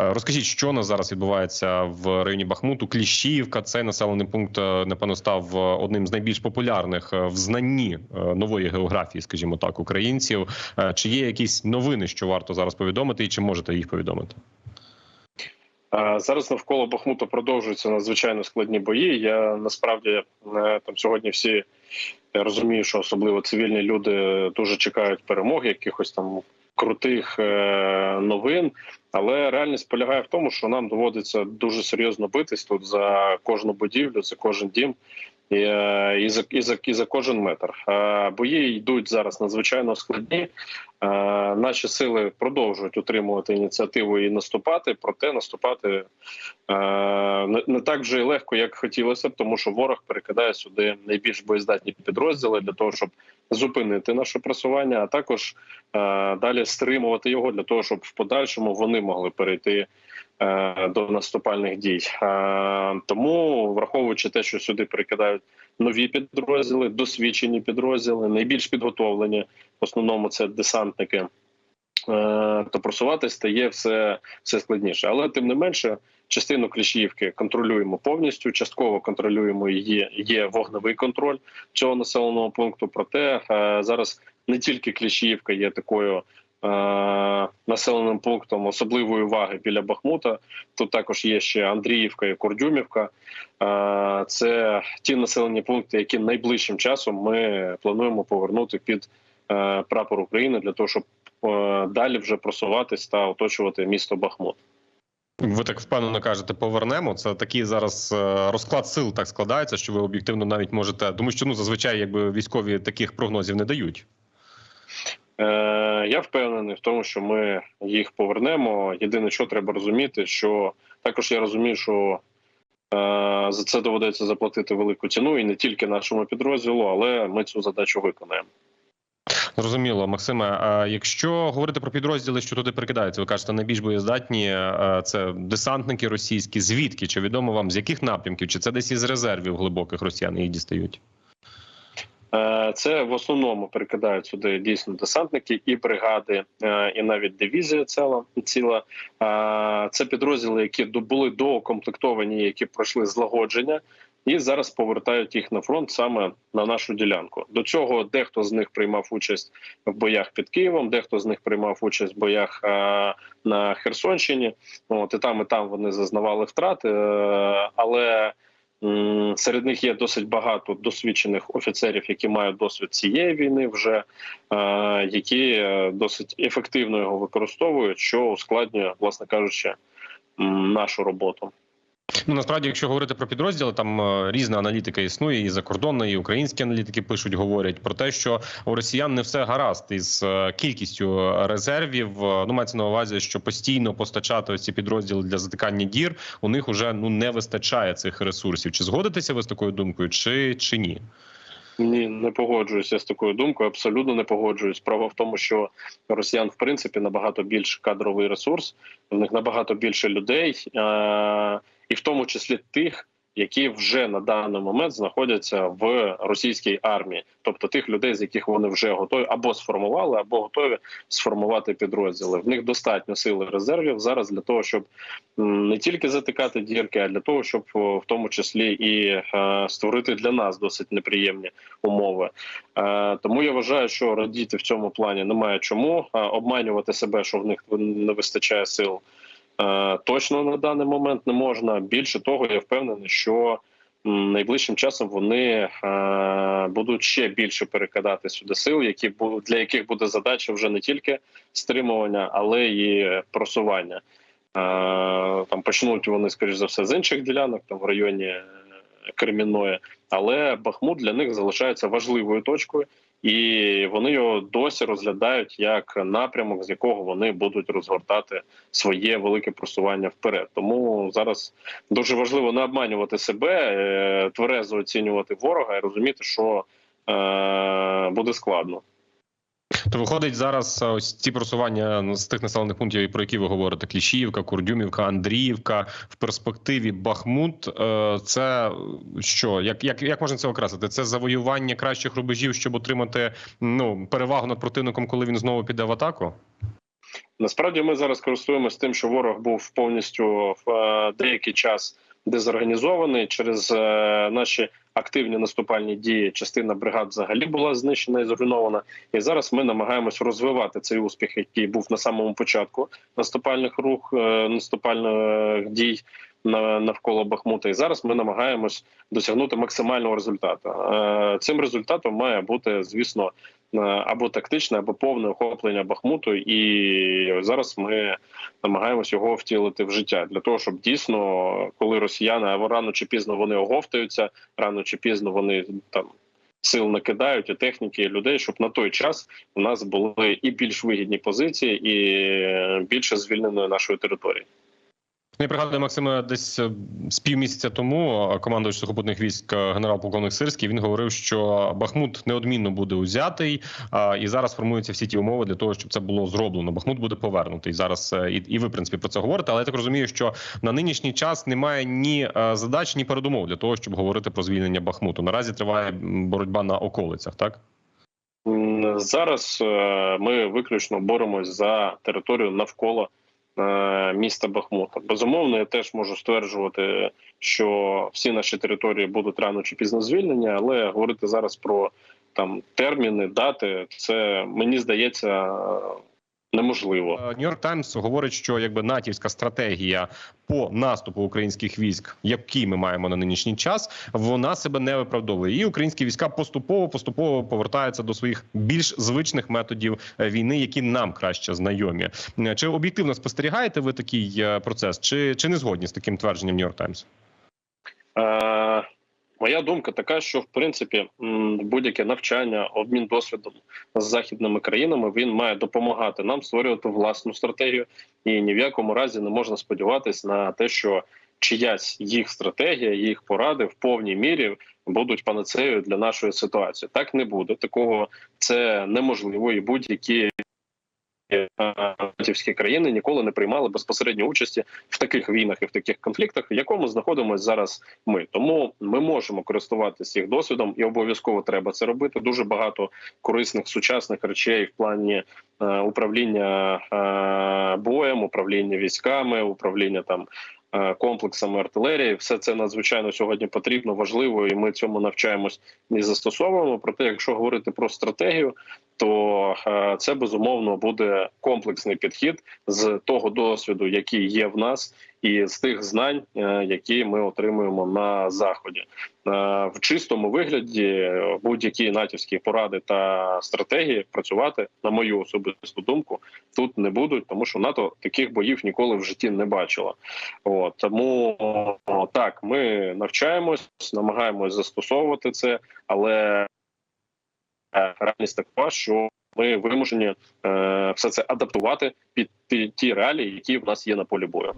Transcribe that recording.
Е, Розкажіть, що на зараз відбувається в районі Бахмуту? Кліщіївка цей населений пункт е, напевно став е, одним з найбільш популярних в знанні нової географії, скажімо так, українців. Чи є якісь новини, що варто зараз повідомити, і чи можете їх повідомити? Зараз навколо Бахмута продовжуються надзвичайно складні бої. Я насправді там сьогодні всі я розумію, що особливо цивільні люди дуже чекають перемоги, якихось там крутих е, новин. Але реальність полягає в тому, що нам доводиться дуже серйозно битись тут за кожну будівлю, за кожен дім. І, е, і за і за і за кожен метр Е, бої йдуть зараз надзвичайно складні. Е, Наші сили продовжують утримувати ініціативу і наступати. Проте наступати е, не, так вже й легко, як хотілося б, тому що ворог перекидає сюди найбільш боєздатні підрозділи для того, щоб зупинити наше просування, а також е, далі стримувати його для того, щоб в подальшому вони могли перейти до наступальних дій. Тому, враховуючи те, що сюди перекидають нові підрозділи, досвідчені підрозділи, найбільш підготовлені, в основному це десантники. е, То просувати стає все, все складніше, але тим не менше, частину Кліщіївки контролюємо повністю. Частково контролюємо її. Є вогневий контроль цього населеного пункту. Проте е, зараз не тільки Кліщіївка є такою е, населеним пунктом особливої уваги біля Бахмута. Тут також є ще Андріївка і Кордюмівка. Це ті населені пункти, які найближчим часом ми плануємо повернути під прапор України для того, щоб е, далі вже просуватись та оточувати місто Бахмут. Ви так впевнено кажете, повернемо. Це такий зараз е, розклад сил так складається, що ви об'єктивно навіть можете, тому що ну зазвичай якби військові таких прогнозів не дають. Е, Я впевнений в тому, що ми їх повернемо. Єдине, що треба розуміти, що також я розумію, що е, за це доведеться заплатити велику ціну, і не тільки нашому підрозділу, але ми цю задачу виконаємо. Зрозуміло, Максиме. А якщо говорити про підрозділи, що туди прикидаються, ви кажете, найбільш боєздатні е, це десантники російські. Звідки чи відомо вам з яких напрямків? Чи це десь із резервів глибоких росіян їх дістають? Е, Це в основному перекидають сюди дійсно десантники і бригади, е, і навіть дивізія ціла ціла. Це підрозділи, які були доукомплектовані, які пройшли злагодження, і зараз повертають їх на фронт саме на нашу ділянку. До цього дехто з них приймав участь в боях під Києвом, дехто з них приймав участь в боях е, на Херсонщині. От і там, і там вони зазнавали втрати, е, але Серед них є досить багато досвідчених офіцерів, які мають досвід цієї війни, вже е, які досить ефективно його використовують, що ускладнює, власне кажучи, нашу роботу. Ну насправді, якщо говорити про підрозділи, там е, різна аналітика існує, і закордонна, і українські аналітики пишуть, говорять про те, що у росіян не все гаразд із е, кількістю резервів. Е, Ну мається на увазі, що постійно постачати ці підрозділи для затикання дір у них уже ну не вистачає цих ресурсів. Чи згодитеся ви з такою думкою, чи, чи ні? Ні, не погоджуюся з такою думкою. Абсолютно не погоджуюсь. Справа в тому, що росіян в принципі набагато більш кадровий ресурс, в них набагато більше людей, е- і в тому числі тих, які вже на даний момент знаходяться в російській армії, тобто тих людей, з яких вони вже готові або сформували, або готові сформувати підрозділи. В них достатньо сили резервів зараз для того, щоб не тільки затикати дірки, а для того, щоб в тому числі і е, створити для нас досить неприємні умови. Е, Тому я вважаю, що радіти в цьому плані немає чому обманювати себе, що в них не вистачає сил. Е, Точно на даний момент не можна. Більше того, я впевнений, що найближчим часом вони е, будуть ще більше перекидати сюди сил, які для яких буде задача вже не тільки стримування, але і просування. Е, Там почнуть вони, скоріш за все, з інших ділянок, там в районі Кремінної, але Бахмут для них залишається важливою точкою, і вони його досі розглядають як напрямок, з якого вони будуть розгортати своє велике просування вперед. Тому зараз дуже важливо не обманювати себе, е, тверезо оцінювати ворога і розуміти, що е, буде складно. То виходить зараз е, ось ці просування з тих населених пунктів, про які ви говорите: Кліщіївка, Курдюмівка, Андріївка в перспективі Бахмут. е, Це що? Як, як, як можна це окреслити? Це завоювання кращих рубежів, щоб отримати ну перевагу над противником, коли він знову піде в атаку? Насправді ми зараз користуємося тим, що ворог був повністю в е, деякий час дезорганізований через е, наші активні наступальні дії. Частина бригад взагалі була знищена і зруйнована. І зараз ми намагаємось розвивати цей успіх, який був на самому початку наступальних рух, е, наступальних дій навколо Бахмута. І зараз ми намагаємось досягнути максимального результату. Е, Цим результатом має бути, звісно, або тактичне, або повне охоплення Бахмуту. І зараз ми намагаємось його втілити в життя для того, щоб дійсно, коли росіяни або рано чи пізно вони оговтаються, рано чи пізно вони там. Сил накидають і техніки, і людей, щоб на той час у нас були і більш вигідні позиції, і е, більше звільненої нашої території. Ну, Я пригадую, Максиме, десь е, з півмісяця тому е, командувач сухопутних військ е, генерал-полковник Сирський він говорив, що Бахмут неодмінно буде узятий, і зараз формуються всі ті умови для того, щоб це було зроблено. Бахмут буде повернутий зараз. І, ви в принципі про це говорите. Але я так розумію, що на нинішній час немає ні задач, ні передумов для того, щоб говорити про звільнення Бахмуту. Наразі триває боротьба на околицях, так. Зараз ми виключно боремось за територію навколо міста Бахмута. Безумовно, я теж можу стверджувати, що всі наші території будуть рано чи пізно звільнені, але говорити зараз про там терміни, дати, це мені здається неможливо. Нью-Йорк Таймс говорить, що якби натівська стратегія по наступу українських військ, які ми маємо на нинішній час, вона себе не виправдовує. І українські війська поступово поступово повертаються до своїх більш звичних методів е, війни, які нам краще знайомі. Е, Чи об'єктивно спостерігаєте ви такий е, процес, чи, чи не згодні з таким твердженням Нью-Йорк Таймс? Е, моя думка така, що в принципі будь-яке навчання, обмін досвідом з західними країнами він має допомагати нам створювати власну стратегію, і ні в якому разі не можна сподіватися на те, що чиясь їх стратегія, їх поради в повній мірі будуть панацеєю для нашої ситуації. Так не буде. Такого це неможливо, і будь-які е, натівські країни ніколи не приймали безпосередньо участі в таких війнах і в таких конфліктах, в якому знаходимося зараз ми. Тому ми можемо користуватися їх досвідом, і обов'язково треба це робити. Дуже багато корисних сучасних речей в плані е, управління е, боєм, управління військами, управління там. е, Комплексами артилерії, все це надзвичайно сьогодні потрібно, важливо, і ми цьому навчаємось і застосовуємо. Проте, якщо говорити про стратегію, то е, це безумовно буде комплексний підхід з того досвіду, який є в нас, і з тих знань, е, які ми отримуємо на заході. Е, В чистому вигляді будь-які натівські поради та стратегії працювати, на мою особисту думку, тут не будуть, тому що НАТО таких боїв ніколи в житті не бачила. От тому так, ми навчаємось, намагаємось застосовувати це, але реальність така, що ми вимушені е, все це адаптувати під ті реалії, які в нас є на полі бою.